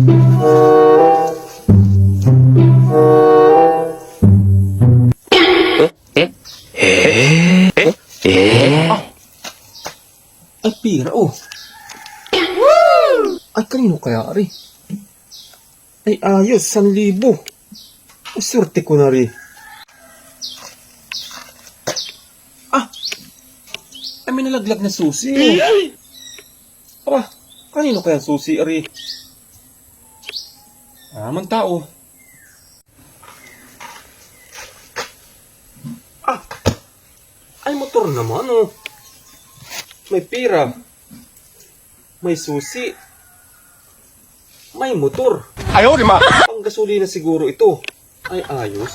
Ay, pira, oh. Ay, kanino kaya, Ari? Ay, ayos, san libo. Ay, swerte ko na, Ari. Ah! Ay, may nalaglag na susi. Aba, kanino kaya susi, Ari? Ah, man tao. Ah! Ay, motor naman, oh. May pira. May susi. May motor. Ayaw, di ma. Pang gasolina siguro ito. Ay, ayos.